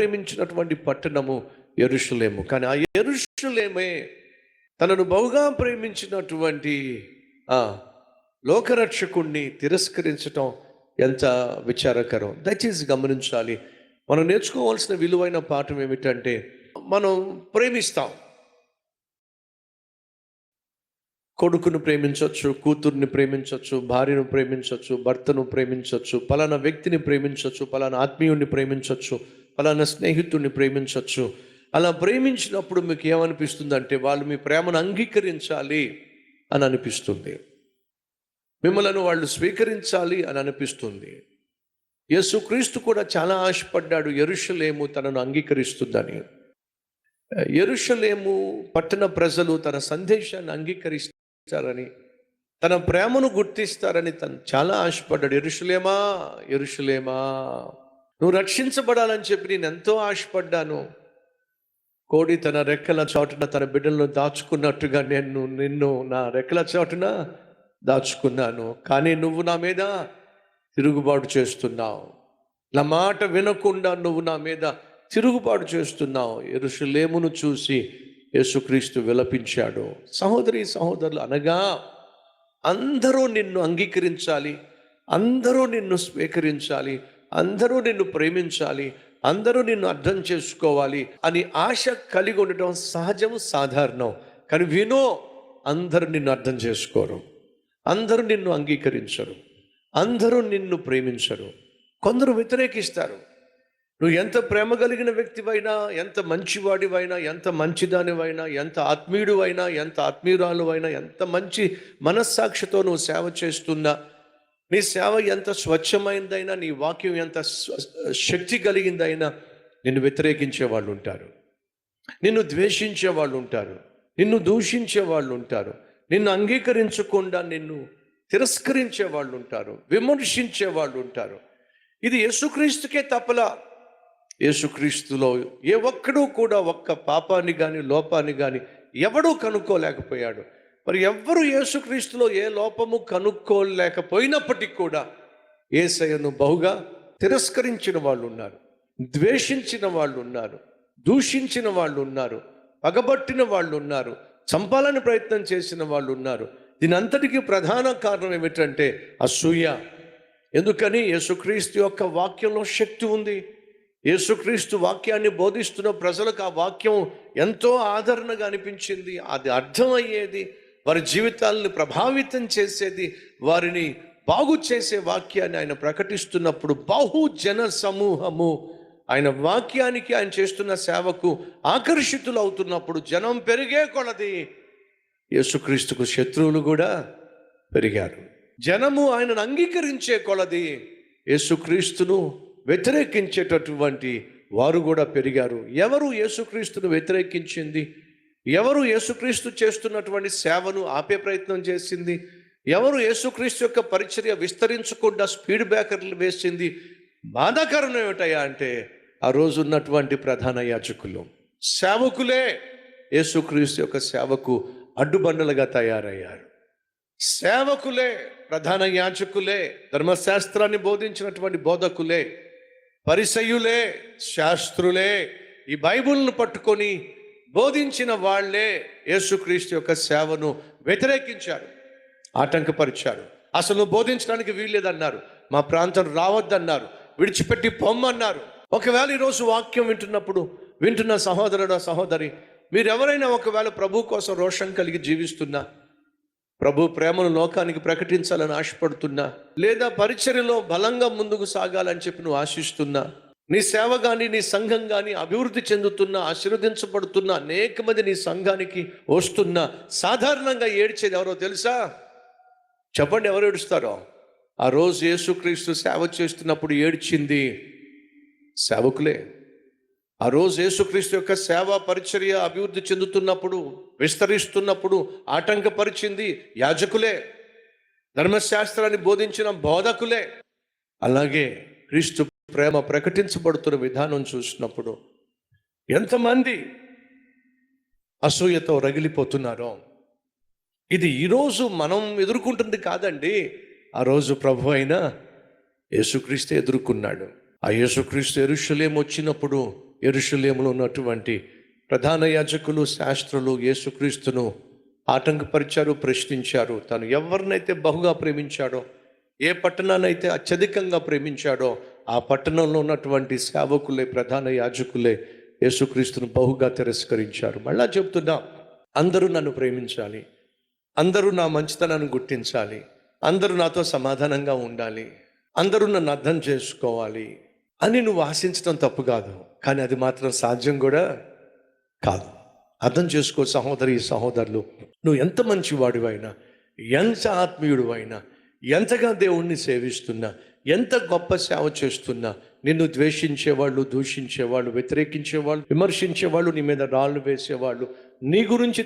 ప్రేమించినటువంటి పట్టణము ఎరుషులేము కానీ ఆ ఎరుషులేమే తనను బహుగా ప్రేమించినటువంటి ఆ లోకరక్షకుణ్ణి తిరస్కరించటం ఎంత విచారకరం. దయచేసి గమనించాలి. మనం నేర్చుకోవాల్సిన విలువైన పాఠం ఏమిటంటే మనం ప్రేమిస్తాం. కొడుకును ప్రేమించవచ్చు కూతుర్ని ప్రేమించవచ్చు భార్యను ప్రేమించవచ్చు భర్తను ప్రేమించవచ్చు పలానా వ్యక్తిని ప్రేమించవచ్చు పలానా ఆత్మీయుణ్ణి ప్రేమించవచ్చు పలానా స్నేహితుడిని ప్రేమించవచ్చు అలా ప్రేమించినప్పుడు మీకు ఏమనిపిస్తుంది అంటే వాళ్ళు మీ ప్రేమను అంగీకరించాలి అని అనిపిస్తుంది. మిమ్మలను వాళ్ళు స్వీకరించాలి అని అనిపిస్తుంది. యేసుక్రీస్తు కూడా చాలా ఆశపడ్డాడు ఎరుషలేము తనను అంగీకరిస్తుందని. ఎరుషలేము పట్టణ ప్రజలు తన సందేశాన్ని అంగీకరిస్తారని తన ప్రేమను గుర్తిస్తారని తను చాలా ఆశపడ్డాడు. ఎరుషులేమా? ఎరుషులేమా? నువ్వు రక్షించబడాలని చెప్పి నేను ఎంతో ఆశపడ్డాను. కోడి తన రెక్కల చోటున తన బిడ్డలను దాచుకున్నట్టుగా నేను నిన్ను నా రెక్కల చోటున దాచుకున్నాను. కానీ నువ్వు నా మీద తిరుగుబాటు చేస్తున్నావు. నా మాట వినకుండా నువ్వు నా మీద తిరుగుబాటు చేస్తున్నావు. ఎరుషులేమును చూసి యేసుక్రీస్తు విలపించాడు. సహోదరి సహోదరులు అనగా అందరూ నిన్ను అంగీకరించాలి అందరూ నిన్ను స్వీకరించాలి అందరూ నిన్ను ప్రేమించాలి అందరూ నిన్ను అర్థం చేసుకోవాలి అని ఆశ కలిగి ఉండటం సహజం సాధారణం. కానీ వినో అందరూ నిన్ను అర్థం చేసుకోరు. అందరూ నిన్ను అంగీకరించరు. అందరూ నిన్ను ప్రేమించరు. కొందరు వ్యతిరేకిస్తారు. నువ్వు ఎంత ప్రేమ కలిగిన వ్యక్తివైనా ఎంత మంచివాడివైనా ఎంత మంచిదానివైనా ఎంత ఆత్మీయుడివైనా ఎంత ఆత్మీయురాలువైనా ఎంత మంచి మనస్సాక్షితో నువ్వు సేవ చేస్తున్నా నీ సేవ ఎంత స్వచ్ఛమైనదైనా నీ వాక్యం ఎంత స్వ- శక్తి కలిగిందైనా నిన్ను వ్యతిరేకించే వాళ్ళు ఉంటారు నిన్ను ద్వేషించే వాళ్ళు ఉంటారు నిన్ను దూషించే వాళ్ళు ఉంటారు నిన్ను అంగీకరించకుండా నిన్ను తిరస్కరించే వాళ్ళు ఉంటారు విమర్శించే వాళ్ళు ఉంటారు ఇది యేసుక్రీస్తుకే తప్పలా యేసుక్రీస్తులో ఏ ఒక్కడూ కూడా ఒక్క పాపాన్ని కానీ లోపాన్ని కానీ ఎవడూ కనుక్కోలేకపోయాడు. మరి ఎవ్వరు యేసుక్రీస్తులో ఏ లోపము కనుక్కోలేకపోయినప్పటికీ కూడా ఏసయ్యను బహుగా తిరస్కరించిన వాళ్ళు ఉన్నారు ద్వేషించిన వాళ్ళు ఉన్నారు దూషించిన వాళ్ళు ఉన్నారు పగబట్టిన వాళ్ళు ఉన్నారు చంపాలని ప్రయత్నం చేసిన వాళ్ళు ఉన్నారు. దీని అంతటికీ ప్రధాన కారణం ఏమిటంటే అసూయ. ఎందుకని? యేసుక్రీస్తు యొక్క వాక్యంలో శక్తి ఉంది. యేసుక్రీస్తు వాక్యాన్ని బోధిస్తున్న ప్రజలకు ఆ వాక్యం ఎంతో ఆదరణగా అనిపించింది. అది అర్థమయ్యేది. వారి జీవితాలను ప్రభావితం చేసేది వారిని బాగు చేసే వాక్యాన్ని ఆయన ప్రకటిస్తున్నప్పుడు బహుజన సమూహము. ఆయన వాక్యానికి ఆయన చేస్తున్న సేవకు ఆకర్షితులు అవుతున్నప్పుడు జనం పెరిగే కొలది. యేసుక్రీస్తుకు శత్రువులు కూడా పెరిగారు. జనము ఆయనను అంగీకరించే కొలది. యేసుక్రీస్తును వ్యతిరేకించేటటువంటి వారు కూడా పెరిగారు. ఎవరు యేసుక్రీస్తును వ్యతిరేకించింది? ఎవరు యేసుక్రీస్తు చేస్తున్నటువంటి సేవను ఆపే ప్రయత్నం చేసింది? ఎవరు యేసుక్రీస్తు యొక్క పరిచర్య విస్తరించకుండా స్పీడ్ బ్రేకర్లు వేసింది? బాధాకరం ఏమిటయ్యా అంటే ఆ రోజు ఉన్నటువంటి ప్రధాన యాచకులు సేవకులే యేసుక్రీస్తు యొక్క సేవకు అడ్డుబండలుగా తయారయ్యారు. సేవకులే ప్రధాన యాచకులే ధర్మశాస్త్రాన్ని బోధించినటువంటి బోధకులే పరిసయులే శాస్త్రులే ఈ బైబిల్ను పట్టుకొని బోధించిన వాళ్ళే యేసుక్రీస్తు యొక్క సేవను వ్యతిరేకించారు ఆటంకపరిచారు. అసలు బోధించడానికి వీల్లేదన్నారు. మా ప్రాంతం రావద్దన్నారు. విడిచిపెట్టి పొమ్మన్నారు. ఒకవేళ ఈరోజు వాక్యం వింటున్నప్పుడు వింటున్న సహోదరుడు సహోదరి మీరెవరైనా ఒకవేళ ప్రభు కోసం రోషం కలిగి జీవిస్తున్నా ప్రభు ప్రేమను లోకానికి ప్రకటించాలని ఆశపడుతున్నా లేదా పరిచర్యలో బలంగా ముందుకు సాగాలని చెప్పి నువ్వు ఆశిస్తున్నా నీ సేవ కానీ నీ సంఘం కానీ అభివృద్ధి చెందుతున్న ఆశీర్వదించబడుతున్న అనేక మంది నీ సంఘానికి వస్తున్న సాధారణంగా ఏడ్చేది ఎవరో తెలుసా? చెప్పండి ఎవరు ఏడుస్తారో? ఆ రోజు యేసుక్రీస్తు సేవ చేస్తున్నప్పుడు ఏడ్చింది సేవకులే. ఆ రోజు యేసుక్రీస్తు యొక్క సేవా పరిచర్య అభివృద్ధి చెందుతున్నప్పుడు విస్తరిస్తున్నప్పుడు ఆటంకపరిచింది యాజకులే. ధర్మశాస్త్రాన్ని బోధించిన బోధకులే. అలాగే క్రీస్తు ప్రేమ ప్రకటించబడుతున్న విధానం చూసినప్పుడు ఎంతమంది అసూయతో రగిలిపోతున్నారో. ఇది ఈరోజు మనం ఎదుర్కొంటుంది కాదండి. ఆ రోజు ప్రభు అయిన యేసుక్రీస్తు ఎదుర్కొన్నాడు. ఆ యేసుక్రీస్తు ఎరుషులేం వచ్చినప్పుడు ఎరుషులేములో ఉన్నటువంటి ప్రధాన యాజకులు శాస్త్రులు యేసుక్రీస్తును ఆటంకపరిచారు ప్రశ్నించారు. తను ఎవరినైతే బహుగా ప్రేమించాడో ఏ పట్టణాన్నైతే అత్యధికంగా ప్రేమించాడో ఆ పట్టణంలో ఉన్నటువంటి సేవకులే ప్రధాన యాజకులే యేసుక్రీస్తును బహుగా తిరస్కరించారు. మళ్ళా చెప్తున్నా అందరూ నన్ను ప్రేమించాలి అందరూ నా మంచితనాన్ని గుర్తించాలి అందరూ నాతో సమాధానంగా ఉండాలి అందరూ నన్ను అర్థం చేసుకోవాలి అని నువ్వు ఆశించడం తప్పు కాదు. కానీ అది మాత్రం సాధ్యం కూడా కాదు. అర్థం చేసుకో సహోదరి సహోదరులు నువ్వు ఎంత మంచివాడివైనా ఎంత ఆత్మీయుడు అయినా ఎంతగా దేవుణ్ణి సేవిస్తున్నా ఎంత గొప్ప సేవ చేస్తున్నా నిన్ను ద్వేషించేవాళ్ళు దూషించేవాళ్ళు వ్యతిరేకించేవాళ్ళు విమర్శించేవాళ్ళు నీ మీద రాళ్ళు వేసేవాళ్ళు నీ గురించి